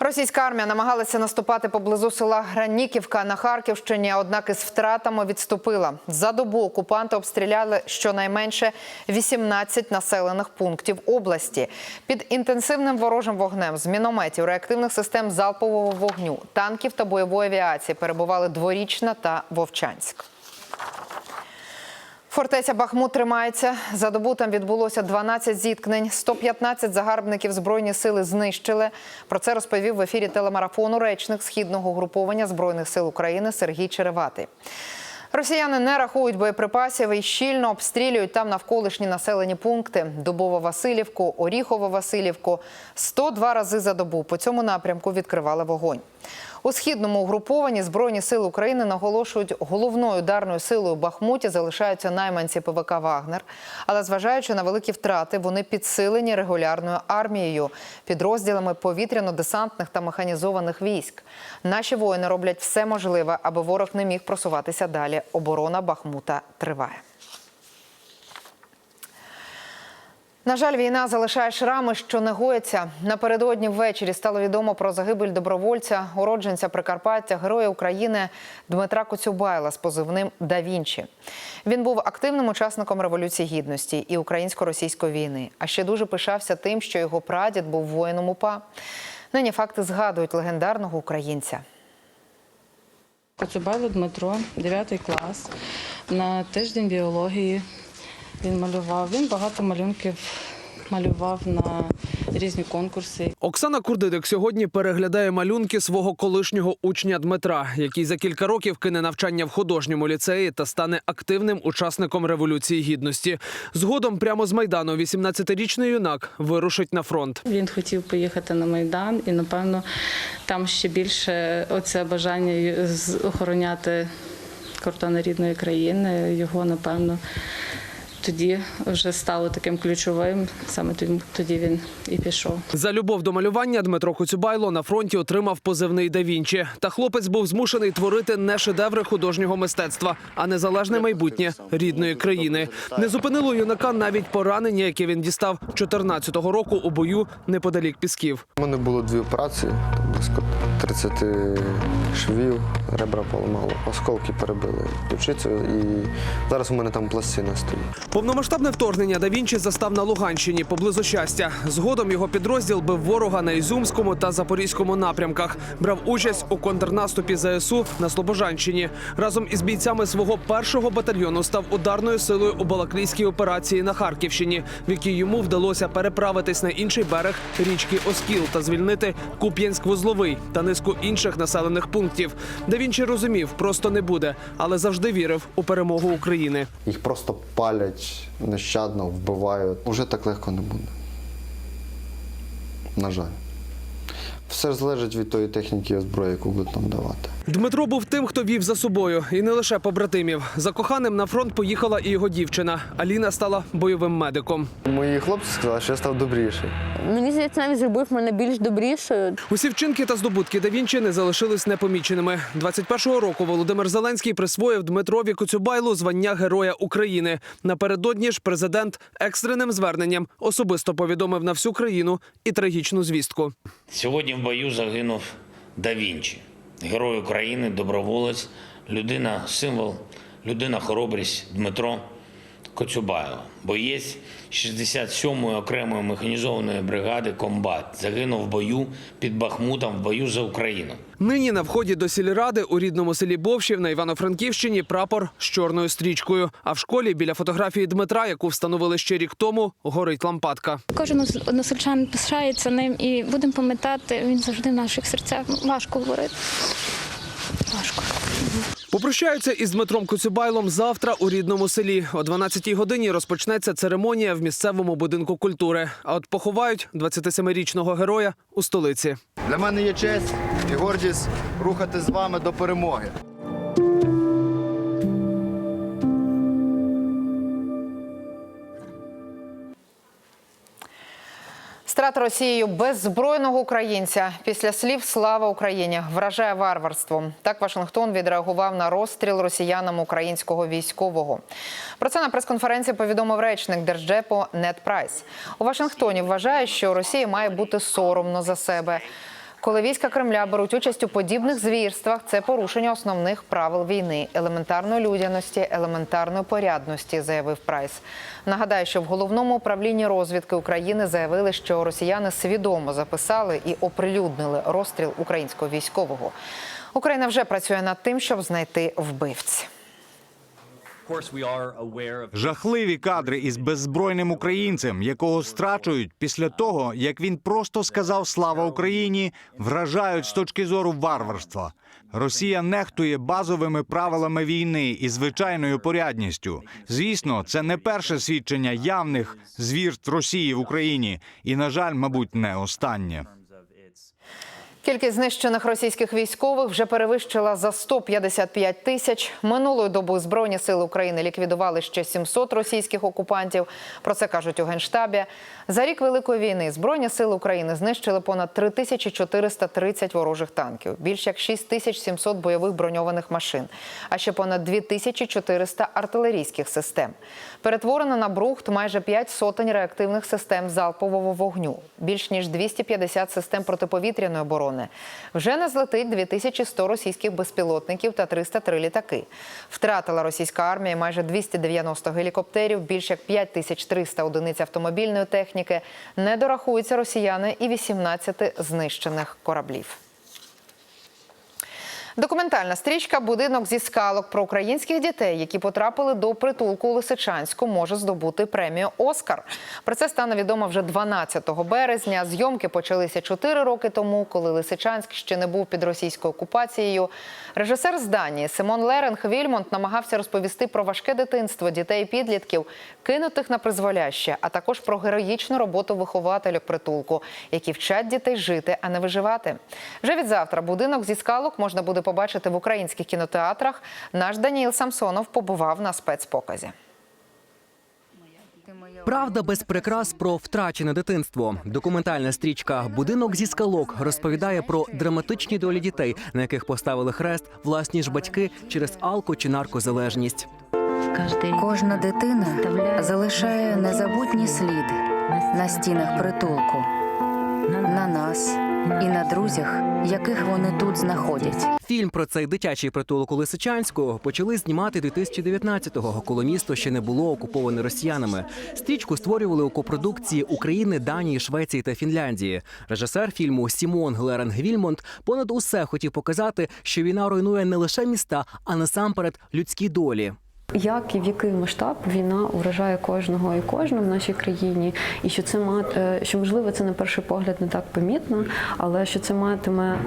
Російська армія намагалася наступати поблизу села Граніківка на Харківщині, однак із втратами відступила. За добу окупанти обстріляли щонайменше 18 населених пунктів області. Під інтенсивним ворожим вогнем з мінометів, реактивних систем залпового вогню, танків та бойової авіації перебували Дворічна та Вовчанськ. Фортеця Бахмут тримається. За добу там відбулося 12 зіткнень. 115 загарбників збройні сили знищили. Про це розповів в ефірі телемарафону речник східного груповання збройних сил України Сергій Череватий. Росіяни не рахують боєприпасів і щільно обстрілюють там навколишні населені пункти: Дубово-Василівку, Оріхово-Василівку. 102 рази за добу по цьому напрямку відкривали вогонь. У східному угрупованні Збройні сили України наголошують, головною ударною силою Бахмуті залишаються найманці ПВК Вагнер. Але зважаючи на великі втрати, вони підсилені регулярною армією, підрозділами повітряно-десантних та механізованих військ. Наші воїни роблять все можливе, аби ворог не міг просуватися далі. Оборона Бахмута триває. На жаль, війна залишає шрами, що не гояться. Напередодні ввечері стало відомо про загибель добровольця, уродженця Прикарпаття, героя України Дмитра Коцюбайла з позивним «Да Вінчі». Він був активним учасником революції гідності і українсько-російської війни. А ще дуже пишався тим, що його прадід був воїном УПА. Нині факти згадують легендарного українця. Коцюбайло Дмитро, 9 клас. На тиждень біології він малював. Він багато малюнків малював на різні конкурси. Оксана Курдидик сьогодні переглядає малюнки свого колишнього учня Дмитра, який за кілька років кине навчання в художньому ліцеї та стане активним учасником революції гідності. Згодом прямо з майдану 18-річний юнак вирушить на фронт. Він хотів поїхати на Майдан, і напевно там ще більше оце бажання охороняти кордони рідної країни. Його напевно тоді вже стало таким ключовим. Саме тоді- тоді він і пішов. За любов до малювання Дмитро Коцюбайло на фронті отримав позивний «Да Вінчі». Та хлопець був змушений творити не шедеври художнього мистецтва, а незалежне майбутнє рідної країни. Не зупинило юнака навіть поранення, яке він дістав 14-го року у бою неподалік Пісків. У мене було дві операції, там близько 30 швів, ребра поламало, осколки перебили ключицю і зараз у мене там пластина стоїть. Повномасштабне вторгнення Да Вінчі застав на Луганщині поблизу щастя. Згодом його підрозділ бив ворога на Ізюмському та Запорізькому напрямках. Брав участь у контрнаступі ЗСУ на Слобожанщині. Разом із бійцями свого першого батальйону став ударною силою у Балаклійській операції на Харківщині, в якій йому вдалося переправитись на інший берег річки Оскіл та звільнити Куп'янськ-Вузловий та низку інших населених пунктів. Да Вінчі розумів, просто не буде, але завжди вірив у перемогу України. Їх просто палять нещадно, вбивають. Уже так легко не буде. На жаль. Все ж залежить від тої техніки і зброї, яку будуть нам давати. Дмитро був тим, хто вів за собою, і не лише побратимів. За коханим на фронт поїхала і його дівчина. Аліна стала бойовим медиком. Мої хлопці сказали, що я став добріший. Мені здається, навіть зробив мене більш добрішою. Усі вчинки та здобутки да Вінчі не залишились непоміченими. 21-го року Володимир Зеленський присвоїв Дмитрові Коцюбайлу звання Героя України. Напередодні ж президент екстреним зверненням особисто повідомив на всю країну і трагічну звістку. Сьогодні в бою загинув Да Вінчі, герой України, доброволець, людина символ, людина хоробрість Дмитро Коцюбайло, боєць 67-ї окремої механізованої бригади Комбат. Загинув в бою під Бахмутом в бою за Україну. Нині на вході до сільради у рідному селі Бовщів на Івано-Франківщині прапор з чорною стрічкою. А в школі біля фотографії Дмитра, яку встановили ще рік тому, горить лампадка. Кожен односельчан пишається ним і будемо пам'ятати, він завжди в наших серцях. Важко говорити. Важко. Попрощаються із Дмитром Коцюбайлом завтра у рідному селі. О 12-й годині розпочнеться церемонія в місцевому будинку культури. А от поховають 27-річного героя у столиці. Для мене є честь і гордість рухати з вами до перемоги. Портрет Росією беззбройного українця після слів Слава Україні вражає варварством. Так Вашингтон відреагував на розстріл росіянам українського військового. Про це на прес-конференції повідомив речник держдепу Нед Прайс. У Вашингтоні вважає, що Росії має бути соромно за себе. Коли війська Кремля беруть участь у подібних звірствах, це порушення основних правил війни, елементарної людяності, елементарної порядності, заявив Прайс. Нагадаю, що в головному управлінні розвідки України заявили, що росіяни свідомо записали і оприлюднили розстріл українського військового. Україна вже працює над тим, щоб знайти вбивць. Жахливі кадри із беззбройним українцем, якого страчують після того, як він просто сказав Слава Україні, вражають з точки зору варварства. Росія нехтує базовими правилами війни і звичайною порядністю. Звісно, це не перше свідчення явних звірств Росії в Україні, і, на жаль, мабуть, не останнє. Кількість знищених російських військових вже перевищила за 155 тисяч. Минулої доби Збройні сили України ліквідували ще 700 російських окупантів. Про це кажуть у Генштабі. За рік Великої війни Збройні сили України знищили понад 3430 ворожих танків, більш як 6700 бойових броньованих машин, а ще понад 2400 артилерійських систем. Перетворено на брухт майже 5 сотень реактивних систем залпового вогню, більш ніж 250 систем протиповітряної оборони. Вже не злетить 2100 російських безпілотників та 303 літаки. Втратила російська армія майже 290 гелікоптерів, більш як 5300 одиниць автомобільної техніки. Не дорахуються росіяни і 18 знищених кораблів. Документальна стрічка Будинок зі скалок про українських дітей, які потрапили до притулку у Лисичанську, може здобути премію Оскар. Про це стане відомо вже 12 березня. Зйомки почалися 4 роки тому, коли Лисичанськ ще не був під російською окупацією. Режисер з Данії Симон Леренг Вільмонт намагався розповісти про важке дитинство дітей підлітків, кинутих на призволяще, а також про героїчну роботу вихователів притулку, які вчать дітей жити, а не виживати. Вже від завтра будинок зі скалок можна буде побачити в українських кінотеатрах. Наш Даніїл Самсонов побував на спецпоказі. Правда без прикрас про втрачене дитинство. Документальна стрічка Будинок зі скалок розповідає про драматичні долі дітей, на яких поставили хрест власні ж батьки через алко чи наркозалежність. Кожна дитина залишає незабутній слід на стінах притулку, на нас і на друзях, яких вони тут знаходять. Фільм про цей дитячий притулок у Лисичанську почали знімати 2019-го, коли місто ще не було окуповане росіянами. Стрічку створювали у копродукції України, Данії, Швеції та Фінляндії. Режисер фільму Сімон Глеренг Вільмонт понад усе хотів показати, що війна руйнує не лише міста, а насамперед людські долі. Як і в який масштаб війна вражає кожного і кожну в нашій країні, і що це ма- е, що можливо це на перший погляд не так помітно, але що це матиме е,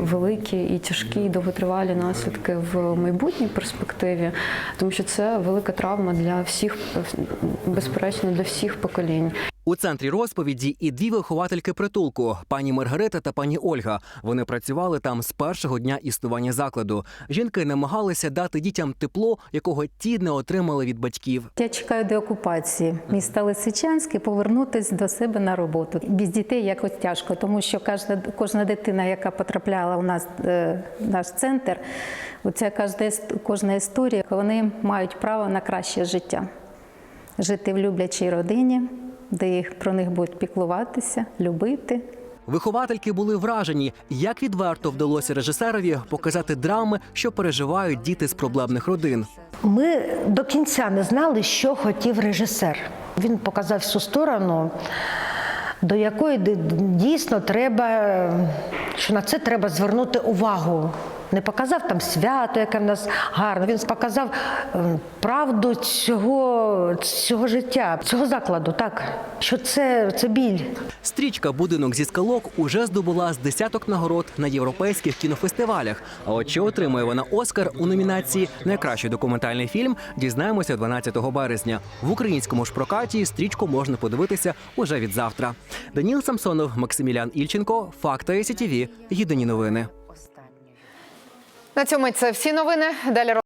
великі і тяжкі і довготривалі наслідки в майбутній перспективі, тому що це велика травма для всіх, е, безперечно, для всіх поколінь. У центрі розповіді і дві виховательки притулку пані Маргарита та пані Ольга. Вони працювали там з першого дня існування закладу. Жінки намагалися дати дітям тепло, якого ті не отримали від батьків. Я чекаю деокупації міста Лисичанськ і повернутися до себе на роботу. Без дітей якось тяжко, тому що кожна, кожна дитина, яка потрапляла у нас е, наш центр, оця кожна, кожна історія, вони мають право на краще життя. Жити в люблячій родині, де їх про них будуть піклуватися, любити. Виховательки були вражені, як відверто вдалося режисерові показати драми, що переживають діти з проблемних родин. Ми до кінця не знали, що хотів режисер. Він показав всю сторону, до якої д- дійсно треба, що на це треба звернути увагу. Не показав там свято, яке в нас гарне. Він показав е, правду цього, цього життя, цього закладу, так що це, це біль. Стрічка Будинок зі скалок уже здобула з десяток нагород на європейських кінофестивалях. А от чи отримує вона Оскар у номінації Найкращий документальний фільм, дізнаємося 12 березня. В українському ж прокаті стрічку можна подивитися уже від завтра. Даніл Самсонов, Максимілян Ільченко, Факти СІТІВІ. Єдині новини. На цьому це всі новини. Далі